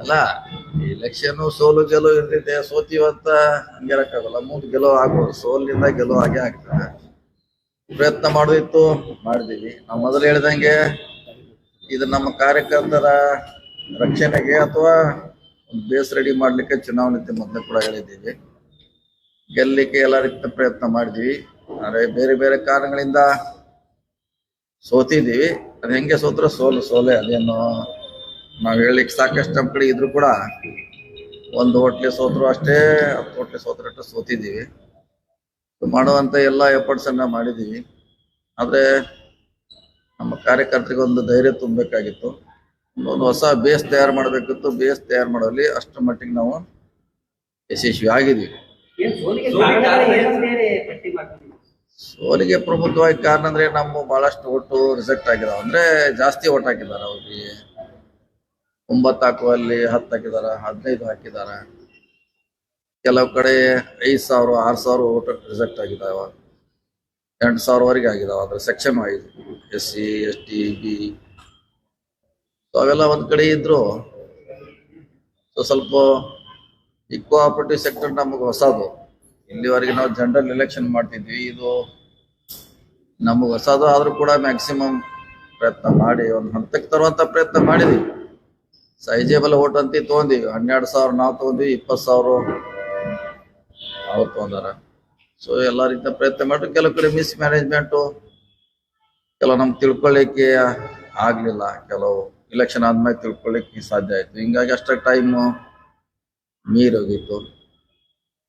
ಅಲ್ಲ ಎಲೆಕ್ಷನ್ ಸೋಲು ಗೆಲುವು ಸೋತಿವಂತ ಸೋತೀವಂತ ಹಂಗಿರಕ್ಕಾಗಲ್ಲ ಮೂರ್ ಗೆಲುವು ಆಗ್ಬೋದು. ಸೋಲಿನಿಂದ ಗೆಲುವು ಆಗೇ ಆಗ್ತದೆ. ಪ್ರಯತ್ನ ಮಾಡೋದಿತ್ತು ಮಾಡಿದೀವಿ. ನಾವು ಮೊದಲು ಹೇಳ್ದಂಗೆ ಇದು ನಮ್ಮ ಕಾರ್ಯಕರ್ತರ ರಕ್ಷಣೆಗೆ ಅಥವಾ ಒಂದು ಬೇಸ್ ರೆಡಿ ಮಾಡ್ಲಿಕ್ಕೆ ಚುನಾವಣೆ ಮೊದಲೇ ಕೂಡ ಹೇಳಿದ್ದೀವಿ. ಗೆಲ್ಲಲಿಕ್ಕೆ ಎಲ್ಲ ರೀತಿಯ ಪ್ರಯತ್ನ ಮಾಡಿದ್ವಿ. ಆದರೆ ಬೇರೆ ಬೇರೆ ಕಾರಣಗಳಿಂದ ಸೋತಿದ್ದೀವಿ. ಅದು ಹೆಂಗೆ ಸೋತ್ರ ಸೋಲು, ಸೋಲೆ ಅದೇನು ನಾವು ಹೇಳಲಿಕ್ಕೆ ಸಾಕಷ್ಟು ನಮ್ಮ ಕಡೆ ಇದ್ರು ಕೂಡ ಒಂದು ಹೋಟ್ಲೆ ಸೋತ್ರು ಅಷ್ಟೇ, ಹತ್ತು ಹೋಟ್ಲೆ ಸೋತ್ರ ಅಷ್ಟೇ ಸೋತಿದ್ದೀವಿ ಎಲ್ಲ ಎಫರ್ಟ್ಸ್ ಅನ್ನ ಮಾಡಿದ್ದೀವಿ. ಆದ್ರೆ ನಮ್ಮ ಕಾರ್ಯಕರ್ತರಿಗೆ ಒಂದು ಧೈರ್ಯ ತುಂಬಬೇಕಾಗಿತ್ತು. ಒಂದು ಹೊಸ ಬೇಸ್ ತಯಾರು ಮಾಡಬೇಕಿತ್ತು. ಬೇಸ್ ತಯಾರು ಮಾಡೋಲ್ಲಿ ಅಷ್ಟರ ಮಟ್ಟಿಗೆ ನಾವು ಯಶಸ್ವಿ ಆಗಿದ್ದೀವಿ. ಸೋಲಿಗೆ ಪ್ರಮುಖವಾಗಿ ಕಾರಣ ಅಂದ್ರೆ ನಮ್ಮ ಬಹಳಷ್ಟು ಓಟು ರಿಸೆಕ್ಟ್ ಆಗಿದಾವ. ಅಂದ್ರೆ ಜಾಸ್ತಿ ಓಟ್ ಹಾಕಿದಾರ ಅವ್ರಿಗೆ. ಒಂಬತ್ತು ಹಾಕುವಲ್ಲಿ ಹತ್ತು ಹಾಕಿದಾರ ಹದಿನೈದು ಹಾಕಿದಾರ ಕೆಲವು ಕಡೆ ಐದು ಸಾವಿರ ಆರು ಸಾವಿರ ಓಟ್ ರಿಸೆಕ್ಟ್ ಆಗಿದಾವ. ಎಂಟು ಸಾವಿರವರೆಗೆ ಆಗಿದಾವ ಅದ್ರ section wise S C S T B. ಅವೆಲ್ಲ ಒಂದ್ ಕಡೆ ಇದ್ರು. ಸ್ವಲ್ಪ ಈ ಕೋಆಪರೇಟಿವ್ ಸೆಕ್ಟರ್ ನಮಗೆ ಹೊಸದು. ಇಲ್ಲಿವರೆಗೆ ನಾವು ಜನರಲ್ ಎಲೆಕ್ಷನ್ ಮಾಡ್ತಿದ್ವಿ. ಇದು ನಮಗೆ ಹೊಸದು ಆದ್ರೂ ಕೂಡ ಮ್ಯಾಕ್ಸಿಮಮ್ ಪ್ರಯತ್ನ ಮಾಡಿ, ಒಂದು ಹಂತಕ್ಕೆ ತರುವಂತ ಪ್ರಯತ್ನ ಮಾಡಿದ್ವಿ. ಸೈಜೇಬಲ್ ಓಟ್ ಅಂತ ತೊಗೊಂಡಿವಿ. ಹನ್ನೆರಡು ಸಾವಿರ ನಾವು ತಗೊಂಡ್ವಿ, ಇಪ್ಪತ್ತು ಸಾವಿರ ಅವ್ರು ತಗೊಂಡಾರ. ಸೊ ಎಲ್ಲ ರೀತಿಯ ಪ್ರಯತ್ನ ಮಾಡಿದ್ರು ಕೆಲವು ಕಡೆ ಮಿಸ್ ಮ್ಯಾನೇಜ್ಮೆಂಟು ಕೆಲವು ನಮ್ಗೆ ತಿಳ್ಕೊಳ್ಳಿಕ್ಕೆ ಆಗಲಿಲ್ಲ. ಕೆಲವು ಇಲೆಕ್ಷನ್ ಆದ್ಮೇಲೆ ತಿಳ್ಕೊಳ್ಳಿಕ್ಕೆ ಸಾಧ್ಯ ಆಯ್ತು. ಹಿಂಗಾಗಿ ಅಷ್ಟ ಟೈಮ್ ಮೀರಿ ಹೋಗಿತ್ತು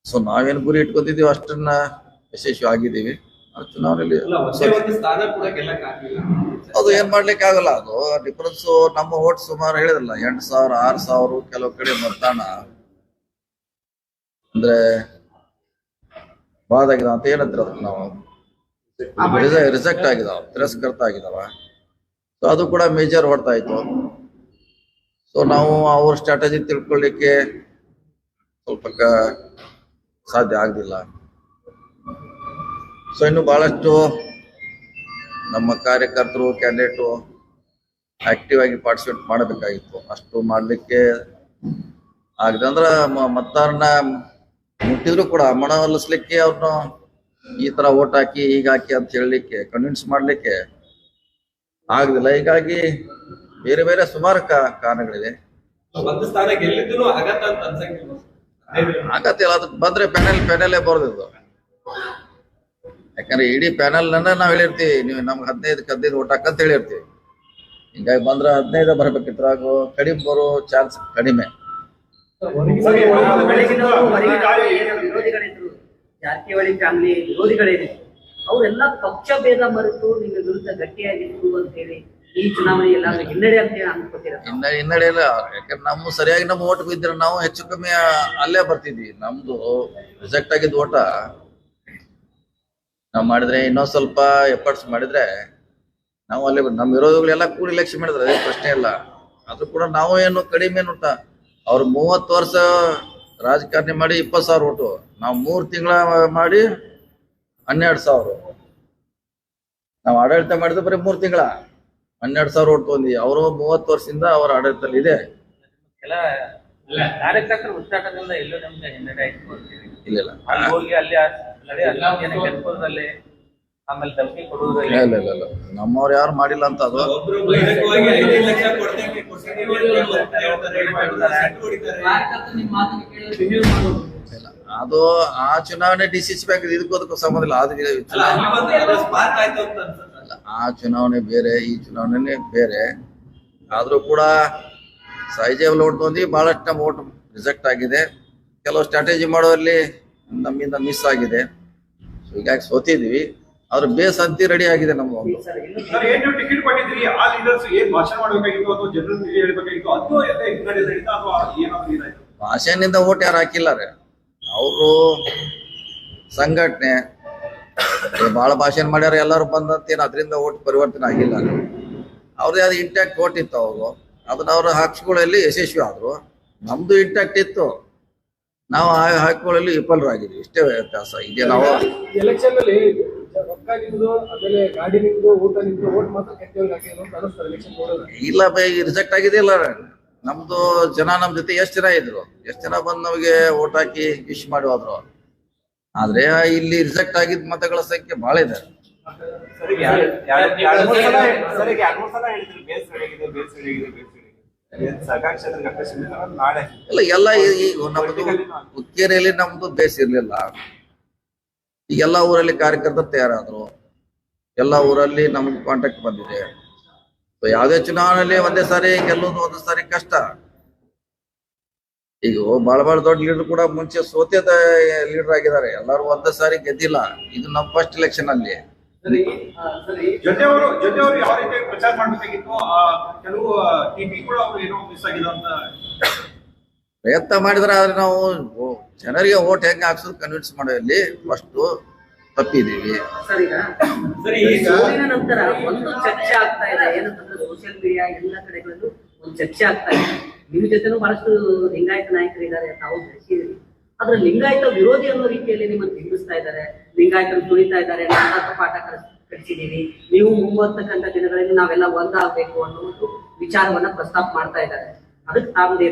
ಸೊ ನಾವೇನು ಗುರಿ ಇಟ್ಕೊತಿದೀವಿ ಅಷ್ಟನ್ನ ಯಶಸ್ವಿ ಆಗಿದ್ದೀವಿ. ಆ ಚುನಾವಣೆಯಲ್ಲಿ ಅದು ಏನ್ ಮಾಡ್ಲಿಕ್ಕೆ ಆಗಲ್ಲ ಅದು ಡಿಫರೆನ್ಸ್ ನಮ್ಮ ಓಟ್ ಸುಮಾರು ಹೇಳಿದ್ರಲ್ಲ ಎಂಟು ಸಾವಿರ ಆರು ಸಾವಿರ ಕೆಲವು ಕಡೆ ಮತದಾನ. ಅಂದ್ರೆ ಬಾದಾಗಿದಾವ ಅಂತ ಏನಂತೀರ ಅದಕ್ಕೆ ನಾವು. ರಿಜೆಕ್ಟ್ ಆಗಿದಾವ ತಿರಸ್ಕೃತ ಆಗಿದಾವ. ಸೊ ಅದು ಕೂಡ ಮೇಜರ್ ಹೊಡ್ತಾ ಇತ್ತು. ಸೊ ನಾವು ಅವ್ರ ಸ್ಟ್ರಾಟಜಿ ತಿಳ್ಕೊಳ್ಳಿಕ್ಕೆ ಸ್ವಲ್ಪ ಕ- ಸಾಧ್ಯ ಆಗಲಿಲ್ಲ. ಸೊ ಇನ್ನು ಬಹಳಷ್ಟು ನಮ್ಮ ಕಾರ್ಯಕರ್ತರು ಕ್ಯಾಂಡಿಡೇಟು ಆಕ್ಟಿವ್ ಆಗಿ ಪಾರ್ಟಿಸಿಪೇಟ್ ಮಾಡಬೇಕಾಗಿತ್ತು. ಅಷ್ಟು ಮಾಡಲಿಕ್ಕೆ ಆಗದೆ ಅಂದ್ರೆ ಮತದಾರನ ಮುಟ್ಟಿದ್ರು ಕೂಡ ಮನವೊಲಿಸ್ಲಿಕ್ಕೆ ಅವ್ರನ್ನ ಈ ತರ ಓಟ್ ಹಾಕಿ ಈಗ ಹಾಕಿ ಅಂತ ಹೇಳಲಿಕ್ಕೆ ಕನ್ವಿನ್ಸ್ ಮಾಡಲಿಕ್ಕೆ ಆಗದಿಲ್ಲ ಹೀಗಾಗಿ ಬೇರೆ ಬೇರೆ ಸುಮಾರು ಕಾ- ಆಗತ್ತ ಅದು ಬಂದ್ರೆ ಪ್ಯಾನೆಲ್ ಪ್ಯಾನೆಲೇ ಬರ್ದಿದ್ದು ಯಾಕಂದ್ರೆ ಇಡೀ ಪ್ಯಾನೆಲ್ ನನ್ನ ನಾವ್ ಹೇಳಿರ್ತೀವಿ, ನೀವು ನಮ್ಗೆ ಹದಿನೈದಕ್ಕೆ ಹದಿನೈದು ಓಟ್ ಹಾಕಂತ ಹೇಳಿರ್ತೀವಿ. ಹಿಂಗಾಗಿ ಬಂದ್ರೆ ಹದಿನೈದು ಬರ್ಬೇಕಿತ್ತು ಹಾಗೂ ಕಡಿಮೆ ಬರೋ ಚಾನ್ಸ್ ಕಡಿಮೆ. ಅವರೆಲ್ಲ ಪಕ್ಷ ಭೇದ ಮರೆತು ನಿಮ್ಮ ವಿರುದ್ಧ ಗಟ್ಟಿಯಾಗಿತ್ತು ಅಂತ ಹೇಳಿ ಹಿನ್ನಡೆ ಹಿನ್ನಡೆ ಇಲ್ಲ. ಯಾಕಂದ್ರೆ ನಮ್ಮ ಸರಿಯಾಗಿ ನಮ್ಮ ಓಟ್ ಬಿದ್ದರೆ ನಾವು ಹೆಚ್ಚು ಕಮ್ಮಿ ಅಲ್ಲೇ ಬರ್ತಿದ್ವಿ. ನಮ್ದು ರಿಜೆಕ್ಟ್ ಆಗಿದ್ದ ಓಟ. ನಾವು ಮಾಡಿದ್ರೆ ಇನ್ನೊಂದ್ ಸ್ವಲ್ಪ ಎಫರ್ಟ್ಸ್ ಮಾಡಿದ್ರೆ ನಾವು ಅಲ್ಲೇ ನಮ್ ನಮ್ಮ ವಿರೋಧಿಗಳೆಲ್ಲ ಕೂಡಿ ಇಲೆಕ್ಷನ್ ಮಾಡಿದ್ರೆ, ಅದೇ ಪ್ರಶ್ನೆ ಇಲ್ಲ. ಆದ್ರೂ ಕೂಡ ನಾವು ಏನು ಕಡಿಮೆ ಏನು ಅವ್ರು ಮೂವತ್ತು ವರ್ಷ ರಾಜಕಾರಣಿ ಮಾಡಿ ಇಪ್ಪತ್ತು ಸಾವಿರ ಓಟು. ನಾವು ಮೂರು ತಿಂಗಳ ಮಾಡಿ ಹನ್ನೆರಡು ಸಾವಿರ. ನಾವು ಆಡಳಿತ ಮಾಡಿದ್ರೆ ಬರೀ ಮೂರು ತಿಂಗಳ. ಹನ್ನೆರಡು ಸಾವಿರ ಓಟ್ ತೊಗೊಂಡಿ. ಅವರು ಮೂವತ್ತು ವರ್ಷದಿಂದ ಅವರ ಆಡಳಿತದಲ್ಲಿ ಇದೆ. ಕಾರ್ಯಕರ್ತರ ಹುಚ್ಚಾಟದಿಂದ ಎಲ್ಲೂ ನಮ್ಗೆ ಹಿನ್ನಡೆ ಆಯ್ತು ಅಂತೀವಿ ಇಲ್ಲ ಇಲ್ಲ. ಅಲ್ಲಿ ಹೋಗಿ ಅಲ್ಲಿ ಅಲ್ಲಿ ಅಲ್ಲಿ ಕೆಲ್ಪುರದಲ್ಲಿ ಆಮೇಲೆ ಧಮಕಿ ಕೊಡುವುದು ಇಲ್ಲ ಇಲ್ಲ ಇಲ್ಲ ಇಲ್ಲ. ನಮ್ಮವ್ರು ಯಾರು ಮಾಡಿಲ್ಲ ಅಂತ ಅದು. ಇಲ್ಲ ಅದು ಆ ಚುನಾವಣೆ ಡಿ ಸಿ ಸಿ ಬ್ಯಾಂಕ್ ಇದಕ್ಕೂ ಅದಕ್ಕೂ ಸಂಬಂಧ ಇಲ್ಲ. ಅದು ಆ ಚುನಾವಣೆ ಬೇರೆ ಈ ಚುನಾವಣೆ ಬೇರೆ. ಆದ್ರೂ ಕೂಡ ಸಹಜ ಓಟ್ ತೊಂದಿ ಬಹಳಷ್ಟು ನಮ್ಮ ಓಟ್ ರಿಜೆಕ್ಟ್ ಆಗಿದೆ. ಕೆಲವು ಸ್ಟ್ರಾಟಜಿ ಮಾಡೋರಲ್ಲಿ ನಮ್ಮಿಂದ ಮಿಸ್ ಆಗಿದೆ. ಸೊ ಹೀಗಾಗಿ ಸೋತಿದ್ವಿ. ಆದ್ರೆ ಬೇಸ್ ಅಂತಿ ರೆಡಿ ಆಗಿದೆ ನಮ್ಮ ಭಾಷೆನಿಂದ ಓಟ್ ಯಾರು ಹಾಕಿಲ್ಲ ರೀ. ಅವರು ಸಂಘಟನೆ ಬಹಳ ಭಾಷಣ ಮಾಡ್ಯಾರ ಎಲ್ಲರೂ ಬಂದಂತೇನು ಅದರಿಂದ ಓಟ್ ಪರಿವರ್ತನೆ ಆಗಿಲ್ಲ. ಅವ್ರದ್ದು ಅದು ಇಂಟ್ಯಾಕ್ಟ್ ಓಟ್ ಇತ್ತು ಅವರು ಅದನ್ನ ಅವ್ರ ಹಾಕ್ಸ್ಕೊಳ್ಳಲ್ಲಿ ಯಶಸ್ವಿ ಆದ್ರು. ನಮ್ದು ಇಂಟ್ಯಾಕ್ಟ್ ಇತ್ತು. ನಾವು ಹಕ್ಕುಗಳಲ್ಲಿ ಹಾಕೊಳ್ಳಲು ವಿಫಲರಾಗಿದ್ದೀವಿ ಇಷ್ಟೇ ವ್ಯತ್ಯಾಸ. ಇದೆ ನಾವು ಎಲೆಕ್ಷನ್ ಅಲ್ಲಿ ರೊಕ್ಕ ನಿಮ್ದು ಆಮೇಲೆ ಗಾಡಿ ನಿಮ್ದು ಊಟ ನಿಮ್ದು ಓಟ್ ಮಾತ್ರ ಕೆಟ್ಟವ್ರಿಗೆ ಹಾಕಿದ್ರು ಅಂತ ಅನಿಸ್ತಾರೆ ಎಲೆಕ್ಷನ್ ಇಲ್ಲ ಬೈ ರಿಜೆಕ್ಟ್ ಆಗಿದೆಯಲ್ಲ ನಮ್ದು ಜನ ನಮ್ ಜೊತೆ ಎಷ್ಟ್ ಜನ ಇದ್ರು? ಎಷ್ಟ್ ಜನ ಬಂದ್ ನಮಗೆ ಓಟ್ ಹಾಕಿ ವಿಶ್ ಮಾಡಿ ಹೋದ್ರು? ಆದ್ರೆ ಇಲ್ಲಿ ರಿಜೆಕ್ಟ್ ಆಗಿದ್ ಮತಗಳ ಸಂಖ್ಯೆ ಬಹಳ ಇದೆ. ಇಲ್ಲ ಎಲ್ಲ ಈಗ ನಮ್ದು ಹುಕ್ಕೇರಿಯಲ್ಲಿ ನಮ್ದು ಬೇಸ್ ಇರ್ಲಿಲ್ಲ. ಈಗ ಎಲ್ಲಾ ಊರಲ್ಲಿ ಕಾರ್ಯಕರ್ತರು ತಯಾರಾದ್ರು. ಎಲ್ಲಾ ಊರಲ್ಲಿ ನಮ್ಗೆ ಕಾಂಟ್ಯಾಕ್ಟ್ ಬಂದಿದೆ. ಯಾವ್ದೇ ಚುನಾವಣೆಯಲ್ಲಿ ಒಂದೇ ಸಾರಿ ಗೆಲ್ಲೋದು ಒಂದೇ ಸಾರಿ ಕಷ್ಟ. ಈಗ ಬಹಳ ಬಹಳ ದೊಡ್ಡ ಲೀಡರ್ ಕೂಡ ಮುಂಚೆ ಸೋತೆದ ಲೀಡರ್ ಆಗಿದ್ದಾರೆ. ಎಲ್ಲರೂ ಒಂದೇ ಸಾರಿ ಗೆದ್ದಿಲ್ಲ. ಇದು ನಮ್ಮ ಫಸ್ಟ್ ಎಲೆಕ್ಷನ್ ಅಲ್ಲಿ. ಜೊತೆಯವರು ಜೊತೆಯವರು ಯಾವ ರೀತಿ ಪ್ರಚಾರ ಮಾಡ್ಬೇಕಾಗಿತ್ತು ಆ ಕೆಲವು ಟಿಪಿ ಕೂಡ ಅವ್ರು ಏನೋ ಮಿಸ್ ಆಗಿದೆ ಅಂತ. ಪ್ರಯತ್ನ ಮಾಡಿದ್ರೆ ಆದ್ರೆ ನಾವು ಜನರಿಗೆ ಓಟ್ ಹೆಂಗ್ ಹಾಕ್ಸೋದು ಕನ್ವಿನ್ಸ್ ಮಾಡೋಲ್ಲಿ ಫಸ್ಟ್ ತಪ್ಪಿದೀವಿ. ಸರ್ ಸರಿ, ಈಗ- ಸೋಲಿನ ನಂತರ ಒಂದು ಚರ್ಚೆ ಆಗ್ತಾ ಇದೆ. ಏನಂತಂದ್ರೆ ಸೋಷಿಯಲ್ ಮೀಡಿಯಾ ಎಲ್ಲ ಕಡೆಗಳಲ್ಲೂ ಒಂದು ಚರ್ಚೆ ಆಗ್ತಾ ಇದೆ. ನಿಮ್ ಜೊತೆನೂ ಬಹಳಷ್ಟು ಲಿಂಗಾಯತ ನಾಯಕರಿದ್ದಾರೆ ತಾವು ಬೆಳೆಸಿದ್ರಿ ಆದ್ರೆ ಲಿಂಗಾಯತ ವಿರೋಧಿ ಅನ್ನೋ ರೀತಿಯಲ್ಲಿ ನಿಮ್ಮನ್ನು ಬಿಂಬಿಸ್ತಾ ಇದ್ದಾರೆ, ಲಿಂಗಾಯತರು ತುಳಿತಾ ಇದ್ದಾರೆ ನಾಟಕ ಪಾಠ ಕಲಿಸ್- ಕಲಿಸಿದೀವಿ. ನೀವು ಮುಂಬರ್ತಕ್ಕಂಥ ದಿನಗಳಲ್ಲಿ ನಾವೆಲ್ಲ ಒಂದಾಗಬೇಕು ಅನ್ನೋ ಒಂದು ವಿಚಾರವನ್ನ ಪ್ರಸ್ತಾಪ ಮಾಡ್ತಾ ಇದ್ದಾರೆ. ಅದಕ್ಕೆ ತಾಮ್ದೇ